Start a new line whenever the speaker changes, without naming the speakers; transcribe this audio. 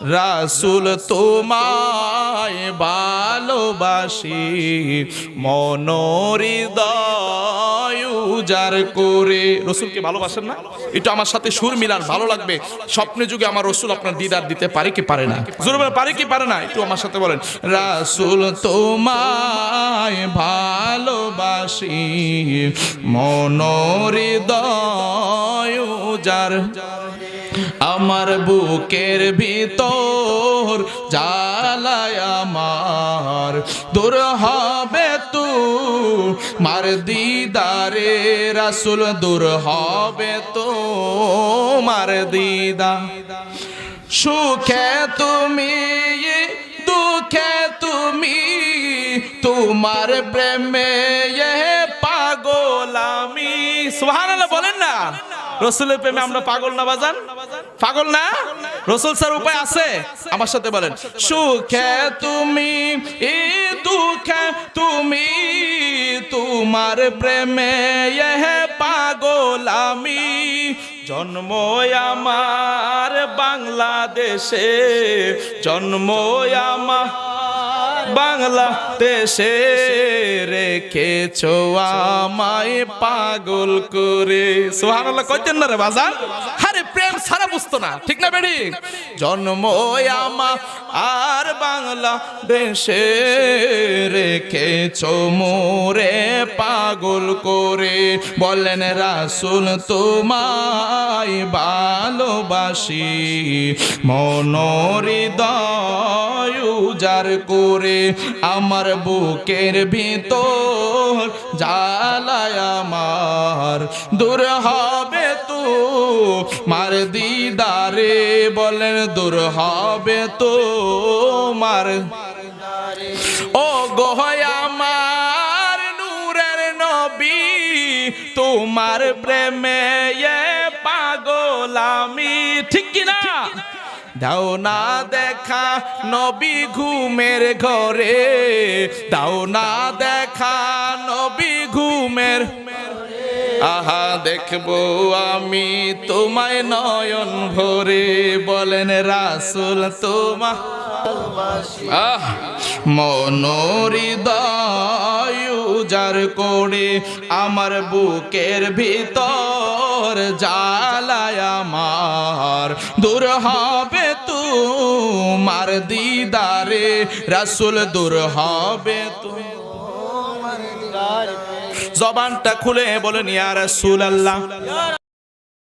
রাসুল তোমায় ভালোবাসি মনোহৃদয় উজার করে। রসুলকে ভালোবাসেন না? একটু আমার সাথে সুর মিলান ভালো লাগবে। স্বপ্নে যুগে আমার রসুল আপনার দিদার দিতে পারে কি পারে না? জোরে বলেন, পারে কি পারে না? একটু আমার সাথে বলেন। রাসুল তোমায় ভালোবাসি মনোহৃদয় উজার আমার বুকের ভিতর জ্বালায় আমার। দূর হবে তু, মার দিদারে রাসুল, দূর হবে তো, মার দিদা। সুখে তুমি, দুঃখে তুমি, তোমার প্রেমে পাগল আমি। সুবহানাল্লাহ বলেন না, রসুলের প্রেমে আমরা পাগল না বাজান? পাগল না? রসুল স্যার উপায় আছে? আমার সাথে বলেন। সুখে তুমি ই দুঃখে তুমি, তোমার প্রেমে এ পাগল আমি। জন্ম আমার বাংলাদেশে, জন্ম আমার বাংলাদেশে রেখেছ আমায় পাগল করে। সোহানাল্লাহ কইতেন না রে বাজার আরে, প্রেম সারা বুঝতো না, ঠিক না বেড়ি? জন্ম আমা আর বাংলা দেশে রেখেছ মোরে পাগল করে? বলেন রাসুল, তোমায় ভালোবাসি। মনোহৃদয় উজার করে আমার বুকের ভিতর জ্বালায় আমার। দূর হবে তো মার দিদারে, বলেন দূর হবে তো মার নবী তোমার প্রেমে পাগল আমি। ঠিক কিনা? দাও না দেখা নবী ঘুমের ঘরে। দাও না দেখা নবী ঘুমের আহা, দেখব আমি তোমায় নয়ন ভরে। বলেন রাসুল তোমা আহ, মনোহৃদয়। উজার করে আমার বুকের ভিতর জালায়া আমার। দূর হবে তোমার দিদারে, রাসুল দূর হবে তু জবানটা খুলে বলেন, ইয়া রাসূল আল্লাহ